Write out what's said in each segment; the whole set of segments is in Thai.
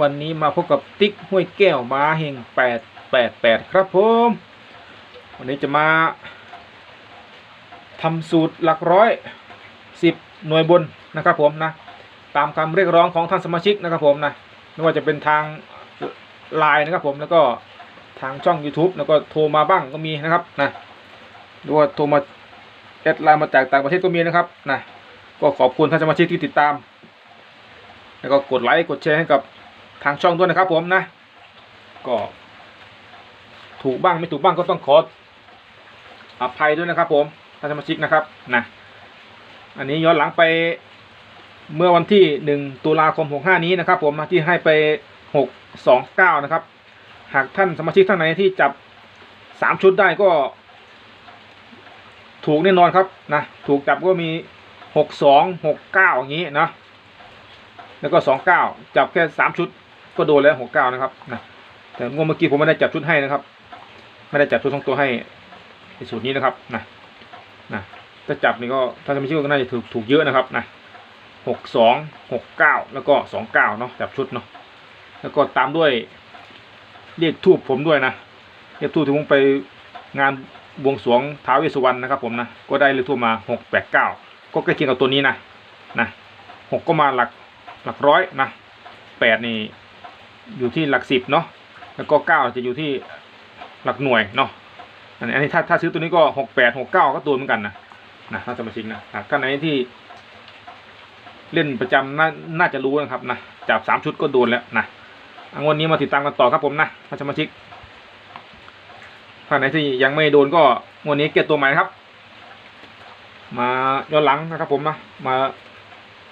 วันนี้มาพบกับติ๊กห้วยแก้วมาเฮง888ครับผม วันนี้จะมาทำสูตรหลักร้อยสิบหน่วยบนนะครับผมนะ ตามคำเรียกร้องของท่านสมาชิกนะครับผมนะ ไม่ว่าจะเป็นทางไลน์นะครับผมแล้วก็ทางช่อง YouTube แล้วก็โทรมาบ้างก็มีนะครับนะหรือว่าโทรมาแอดไลน์มาจากต่างประเทศก็มีนะครับนะก็ขอบคุณท่านสมาชิกที่ติดตาม แล้วก็กดไลค์กดแชร์ให้กับ ทางช่องด้วยนะครับ ผมนะ ก็ถูกบ้างไม่ถูกบ้างก็ต้องขออภัยด้วยนะครับ ผมท่านสมาชิกนะครับนะอันนี้ย้อนหลังไปเมื่อวันที่หนึ่งตุลาคมหกห้านี้นะครับ ผมที่ให้ไปหกสองเก้านะครับ หากท่านสมาชิกท่านไหนที่จับสามชุดได้ก็ ถูกแน่นอนครับนะถูกจับก็มีหกสองหกเก้าอย่างนี้นะแล้วก็สองเก้าจับแค่สามชุด ก็โดนแล้วหกเก้านะครับนะแต่งวดเมื่อกี้ผมไม่ได้จับชุดให้นะครับ ไม่ได้จับชุดสองตัวให้ในสูตรนี้นะครับนะนะถ้าจับนี่ก็ถ้าจะไม่ชื่อก็น่าจะถูกถูกเยอะนะครับนะหกสองหกเก้าแล้วก็สองเก้าเนาะจับชุดเนาะแล้วก็ตามด้วยเรียกทูบผมด้วยนะเรียกทูบที่ผมไปงานบวงสรวงท้าวเวสสุวรรณนะครับ ผมนะก็ได้เลขทูบมาหกแปดเก้าก็ใกล้เคียงกับตัวนี้นะนะหกก็มาหลักหลักร้อยนะแปดนี่ อยู่ที่หลักสิบเนาะแล้วก็เก้าจะอยู่ที่หลักหน่วยเนาะอันนี้ถ้าถ้าซื้อตัวนี้ก็หกแปดหกเก้าก็ตัวเหมือนกันนะนะถ้าสมาชิกนะหากท่าไหนที่ เล่นประจำน่าน่าจะรู้นะครับนะจับสามชุดก็โดนแล้วนะอะงวดนี้มาติดตามกันต่อครับผมนะท่านสมาชิกท่านไหนที่ยังไม่โดนก็งวดนี้เก็บตัวใหม่ครับ มาย้อนหลังนะครับผมนะมา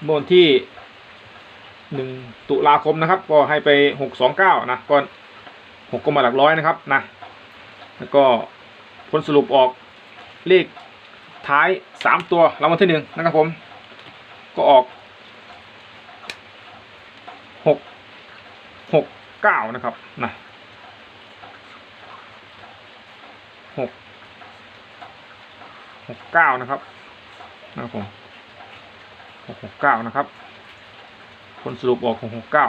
เมื่อวันที่ หนึ่งตุลาคมนะครับ ก็ให้ไปหกสองเก้านะก็หกก็มาหลักร้อยนะครับนะแล้วก็ผลสรุปออกเลขท้ายสามตัวรางวัลที่หนึ่งนะครับผม ก็ออกหกหกเก้านะครับนะหกหกเก้านะครับนะครับผมหกหกเก้านะครับ ผลสรุปออกของหกเก้า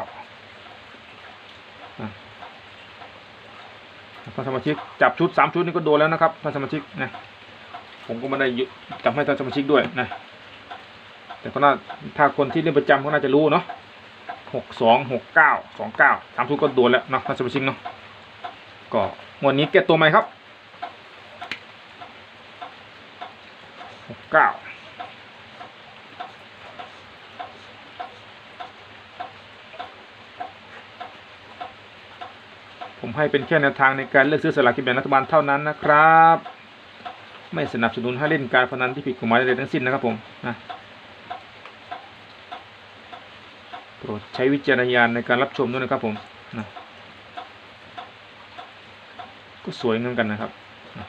ท่านสมาชิกจับชุดสามชุดนี้ก็โดนแล้วนะครับท่านสมาชิกนะผมก็ไม่ได้จับให้ท่านสมาชิกด้วยนะแต่ก็น่าถ้าคนที่เล่นประจำก็น่าจะรู้เนาะหกสองหกเก้าสองเก้าสามชุดก็โดนแล้วเนาะท่านสมาชิกเนาะก็วันนี้แก้ตัวใหม่ครับหกเก้า ผมให้เป็นแค่แนวทางในการเลือกซื้อสลากกินแบ่งรัฐบาลเท่านั้นนะครับ ไม่สนับสนุนให้เล่นการพนันที่ผิดกฎหมายใดๆทั้งสิ้นนะครับผมนะโปรดใช้วิจารณญาณในการรับชมด้วยนะครับผมนะก็สวยเหมือนกันนะครับนะ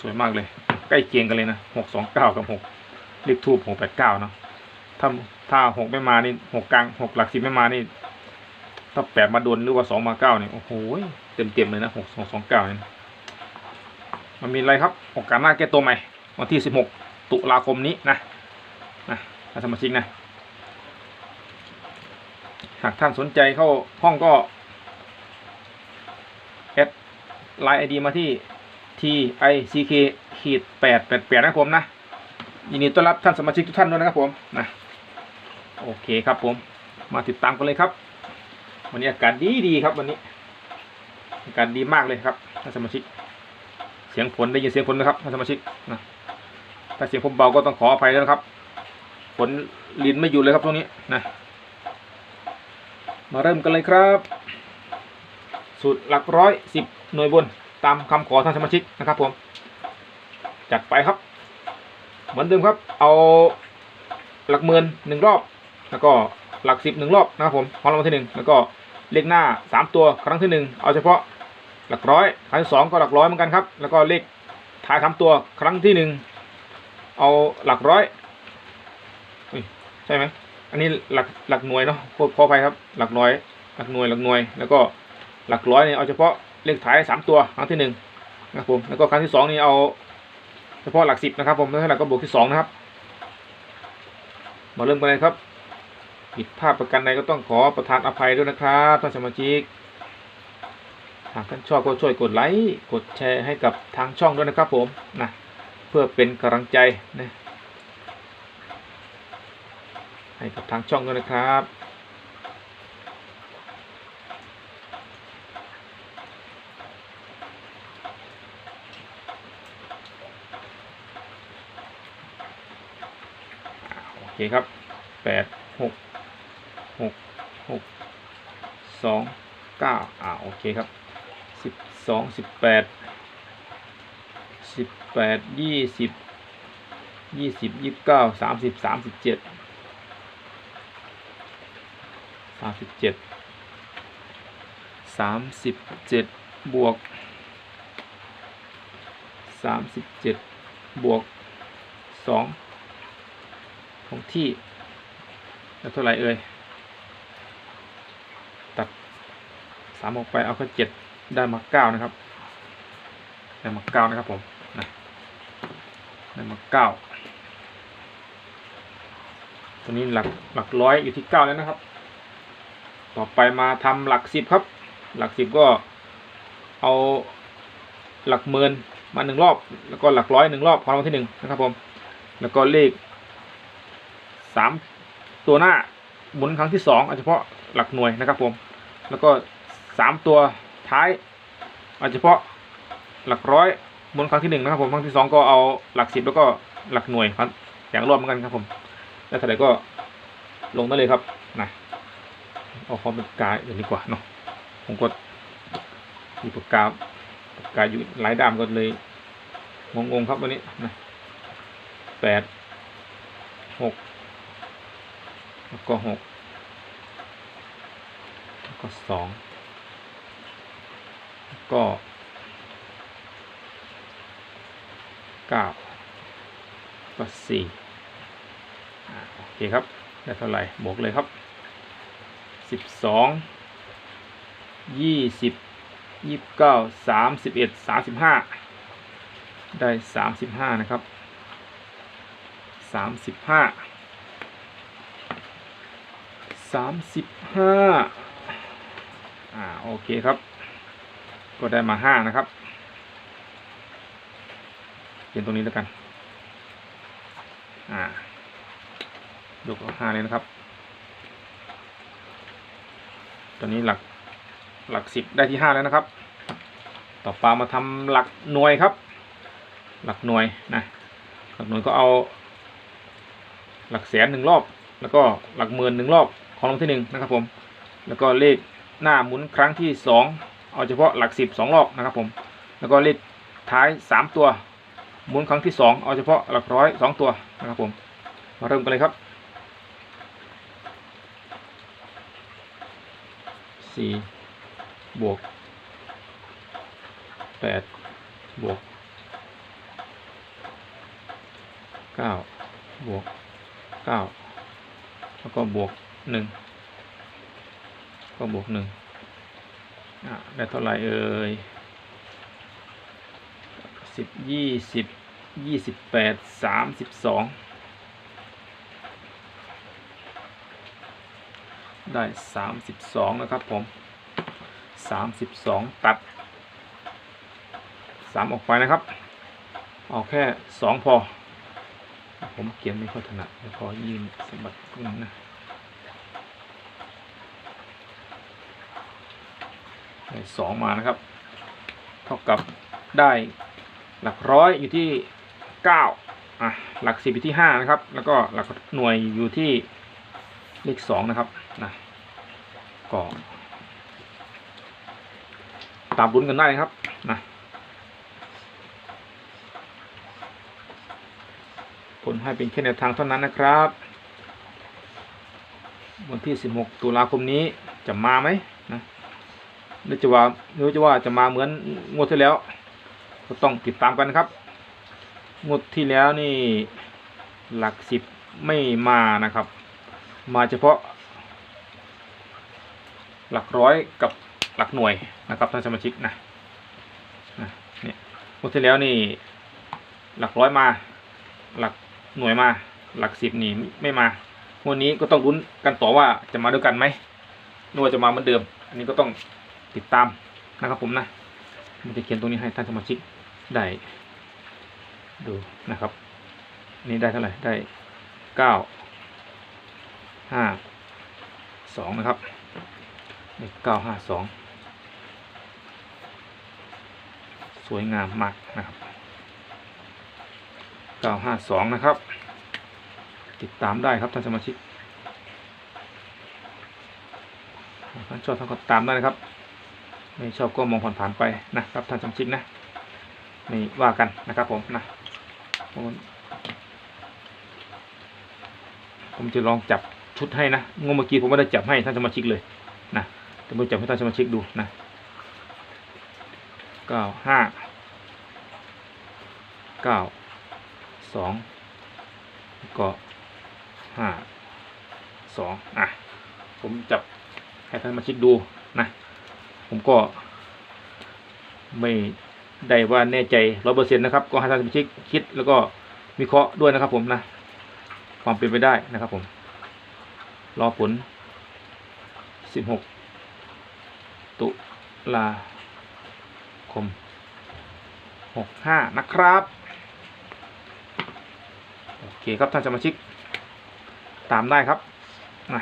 สวยมากเลย ใกล้เคียงกันเลยนะหกสองเก้ากับหกเลขทูบหกแปดเก้าเนาะถ้าถ้าหกไม่มานี่หกกลางหกหลักสิบไม่มานี่ ถ้าแปดมาโดนหรือว่าสองมาเก้าเนี่ยโอ้โหเต็มเต็มเลยนะหกสองสองเก้าเนี่ยมันมีอะไรครับโอกาสหน้าแก้ตัวใหม่วันที่สิบหกตุลาคมนี้นะนะท่านสมาชิกนะ หากท่านสนใจเข้าห้องก็แอดไลน์ไอดีมาที่ t i c k ขีดแปดแปดแปดนะครับผมนะยินดีต้อนรับท่านสมาชิกทุกท่านด้วยนะครับผมนะโอเคครับผมมาติดตามกันเลยครับ วันนี้อากาศดีดีครับวันนี้ อากาศดีมากเลยครับท่านสมาชิก เสียงฝนได้ยินเสียงฝนนะครับท่านสมาชิกนะถ้าเสียงผมเบาก็ต้องขออภัยด้วยนะครับฝนลินไม่อยู่เลยครับตรงนี้นะมาเริ่มกันเลยครับ สูตรหลักร้อยสิบหน่วยบนตามคำขอท่านสมาชิกนะครับ ผมจัดไปครับ เหมือนเดิมครับ เอาหลักหมื่นหนึ่งรอบ แล้วก็หลักสิบหนึ่งรอบนะครับผมของรางวัลที่หนึ่งแล้วก็ เลขหน้าสามตัวครั้งที่หนึ่งเอาเฉพาะหลักร้อยครั้งที่สองก็หลักร้อยเหมือนกันครับ แล้วก็เลขท้ายทำตัวครั้งที่หนึ่งเอาหลักร้อยใช่ไหมอันนี้หลักหลักหน่วยเนาะขอขอภัยครับ หลักร้อย หลักหน่วยหลักหน่วย แล้วก็หลักร้อยเนี่ยเอาเฉพาะเลขท้ายสามตัวครั้งที่หนึ่งนะครับผมแล้วก็ครั้งที่สองนี่เอาเฉพาะหลักสิบนะครับผมแล้วหร่ก็บวกที่สองนะครับ มาเริ่มกันเลยครับ ผิดพลาดประกันใดก็ต้องขอประทานอภัยด้วยนะครับท่านสมาชิก หากท่านชอบก็ช่วยกดไลค์กดแชร์ให้กับทางช่องด้วยนะครับผมนะเพื่อเป็นกำลังใจนะให้กับทางช่องด้วยนะครับโอเคครับแปด หกหกสองเก้าอ่าโอเคครับสิบสองสิบแปดสิบแปดยี่สิบยี่สิบยี่สิบเก้าสามสิบสามสิบเจ็ดสามสิบเจ็ดสามสิบเจ็ดบวกสามสิบเจ็ดบวกสองของที่แล้วเท่าไหร่เอ่ยตัด สามออกไปเอาแค่เจ็ดได้มาเก้านะครับ ได้มาเก้านะครับผมนะได้มาเก้าตัวนี้หลักหลักร้อยอยู่ที่เก้าแล้วนะครับ ต่อไปมาทำหลักสิบครับ หลักสิบก็เอาหลักหมื่นมาหนึ่งรอบ แล้วก็หลักร้อยหนึ่งรอบของรางวัลที่หนึ่งนะครับผม แล้วก็เลขสามตัวหน้าหมุนครั้งที่สองเฉพาะหลักหน่วยนะครับผม แล้วก็ สามตัวท้ายเอาเฉพาะหลักร้อยหมุนครั้งที่หนึ่งนะครับผมครั้งที่สองก็เอาหลักสิบแล้วก็หลักหน่วยครับ อย่างรวมเหมือนกันครับผม แล้วเท่าไหร่ก็ลงได้เลยครับนะเอาความเป็นกายอย่างดีกว่าเนาะผมก็มีปากกาปากกาอยู่หลายด้ามก็เลยงงๆครับวันนี้นะแปดหกแล้วก็หกแล้วก็สอง ก็เก้าก็สี่โอเคครับ ได้เท่าไหร่บวกเลยครับสิบสองยี่สิบยี่สิบเก้าสามสิบเอ็ดสามสิบห้าได้สามสิบห้านะครับสามสิบห้าสามสิบห้าอ่า โอเคครับ ก็ได้มาห้านะครับเขียนตรงนี้แล้วกัน อ่ายกห้าเลยนะครับ ตอนนี้หลักหลักสิบได้ที่ห้าแล้วนะครับ ต่อไปมาทำหลักหน่วยครับ หลักหน่วยนะหลักหน่วยก็เอา หลักแสนหนึ่งรอบ แล้วก็หลักหมื่นหนึ่งรอบของรางวัลที่หนึ่งนะครับผม แล้วก็เลขหน้าหมุนครั้งที่สอง เอาเฉพาะหลักสิบสองรอบนะครับผม แล้วก็เลขท้ายสามตัวหมุนครั้งที่สองเอาเฉพาะหลักร้อยสองตัวนะครับผม มาเริ่มกันเลยครับสี่บวกแปดบวกเก้าบวกเก้าแล้วก็บวกหนึ่งก็บวกหนึ่ง ได้เท่าไหร่เอ่ยสิบยี่สิบยี่สิบแปดสามสิบสองได้สามสิบสองนะครับผมสามสิบสองตัดสามออกไปนะครับ เอาแค่สองพอ ผมเขียนไม่ค่อยถนัดเดี๋ยวขอยืนสะบัตรงนั้นนะได้ สองมานะครับ เท่ากับได้หลักร้อยอยู่ที่เก้าอะหลักสิบอยู่ที่ห้านะครับ แล้วก็หลักหน่วยอยู่ที่เลขสองนะครับนะก็ตามรุ้นกันได้ครับนะผลให้เป็นแค่แนวทางเท่านั้นนะครับ วันที่ 16 ตุลาคมนี้จะมาไหมนะ หรือจะว่าหรือจะว่าจะมาเหมือนงวดที่แล้ว ก็ต้องติดตามกันนะครับ งวดที่แล้วนี่หลักสิบไม่มานะครับ มาเฉพาะ หลักร้อยกับหลักหน่วยนะครับท่านสมาชิกนะนี่งวดที่แล้วนี่ หลักร้อยมา หลักหน่วยมา หลักสิบนี่ไม่มางวดนี้ก็ต้องลุ้นกันต่อว่าจะมาด้วยกันไหมหรือว่าจะมาเหมือนเดิม อันนี้ก็ต้อง ติดตามนะครับผมนะมันจะเขียนตรงนี้ให้ท่านสมาชิกได้ดูนะครับ นี่ได้เท่าไหร่ได้เก้าห้าสองนะครับเก้าห้าสองสวยงามมากนะครับเก้าห้าสองนะครับ ติดตามได้ครับท่านสมาชิกท่านชอบท่านก็ตามได้นะครับ ไม่ชอบก็มองผ่านๆไปนะครับท่านสมาชิกนะไม่ว่ากันนะครับผมนะผมผมจะลองจับชุดให้นะงวดเมื่อกี้ผมไม่ได้จับให้ท่านสมาชิกเลยนะแต่ผมจับให้ท่านสมาชิกดูนะเก้าห้าเก้าสองก็ห้าสองอะผมจับให้ท่านสมาชิกดูนะ ผมก็ ไม่ได้ว่าแน่ใจร้อยเปอร์เซ็นต์นะครับ ก็ให้ท่านสมาชิกคิดแล้วก็วิเคราะห์ด้วยนะครับผมนะ ความเป็นไปได้นะครับผม รอผล 16 ตุลาคม 65 นะครับ โอเคครับท่านสมาชิก ตามได้ครับนะอ่า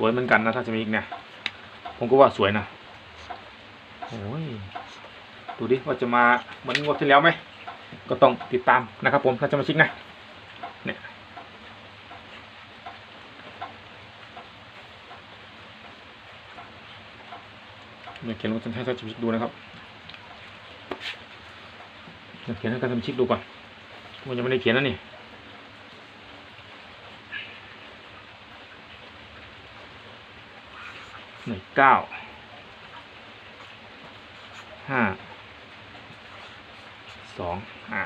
สวยเหมือนกันนะท่านสมาชิกเนี่ย ผมก็ว่าสวยนะโอ้ยดูดิว่าจะมาเหมือนงวดที่แล้วไหมก็ต้องติดตามนะครับ ผมท่านสมาชิกนะเนี่ยเดี๋ยวเขียนลงให้ท่านสมาชิกดูนะครับเดี๋ยวเขียนให้ท่านสมาชิกดูก่อนผมยังไม่ได้เขียนนะนี่ หนึ่งเก้าห้าสองอ่า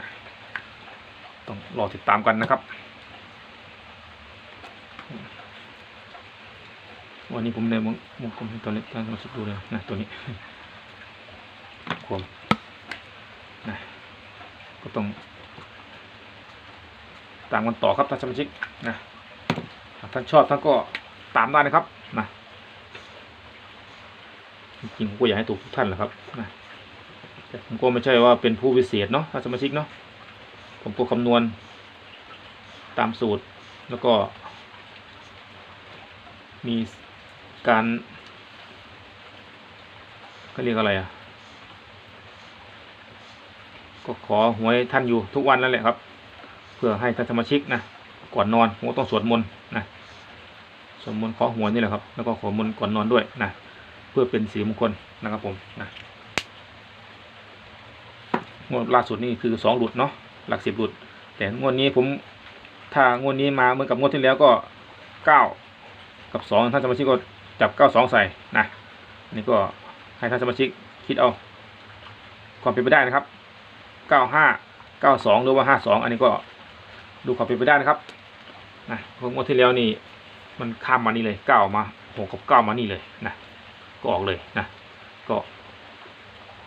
ต้องรอติดตามกันนะครับ วันนี้ผมได้มุงมงผมให้ตัวเล็กท่านสมาชิกดูเลยนะตัวนี้ควมนะก็ต้องตามกันต่อครับท่านสมาชิกนะท่านชอบท่านก็ตามได้นะครับนะ จริงๆผมก็อยากให้ถูกทุกท่านแหละครับนะแต่ผมก็ไม่ใช่ว่าเป็นผู้พิเศษเนาะท่าสมาชิกเนาะผมก็คำนวณตามสูตรแล้วก็ มีการก็เรียกอะไรอะ ก็ขอหวยท่านอยู่ทุกวันนั่นแหละครับ เพื่อให้ท่านสมาชิกนะก่อนนอนผมก็ต้องสวดมนต์นะสวดมนต์ขอหวยนี่แหละครับ แล้วก็ขอมนต์ก่อนนอนด้วยนะ เพื่อเป็นสีมงคลนะครับผมนะงวดล่าสุดนี่คือสองหลุดเนาะหลักสิบหลุด แต่งวดนี้ผมถ้างวดนี้มาเหมือนกับงวดที่แล้วก็เก้ากับสองท่านสมาชิกก็จับเก้าสองใส่นะนี่ก็ให้ท่านสมาชิกคิดเอาความเป็นไปได้นะครับเก้าห้าเก้าสองหรือว่าห้าสองอันนี้ก็ดูความเป็นไปได้นะครับนะเพราะงวดที่แล้วนี่มันข้ามมานี่เลยเก้ามาหกกับเก้ามานี่เลยนะ ก็ออกเลยนะก็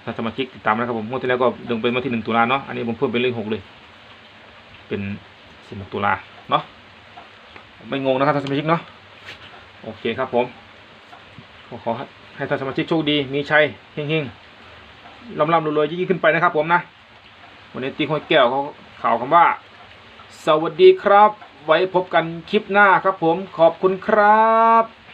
ถ้าสมาชิกติดตามนะครับผมงวดที่แล้วก็ลงเป็นวันที่หนึ่งตุลาเนาะอันนี้ผมเพิ่มเป็นเลขหกเลย เป็นสิบหกตุลาเนาะไม่งงนะครับท่านสมาชิกเนาะโอเคครับผมขอขอให้ท่านสมาชิกโชคดีมีชัยเฮงๆร่ำๆรวยๆยิ่งขึ้นไปนะครับ ผมนะวันนี้ตีห้อยแก้วเขาข่าวคำว่า สวัสดีครับ ไว้พบกันคลิปหน้าครับผมขอบคุณครับ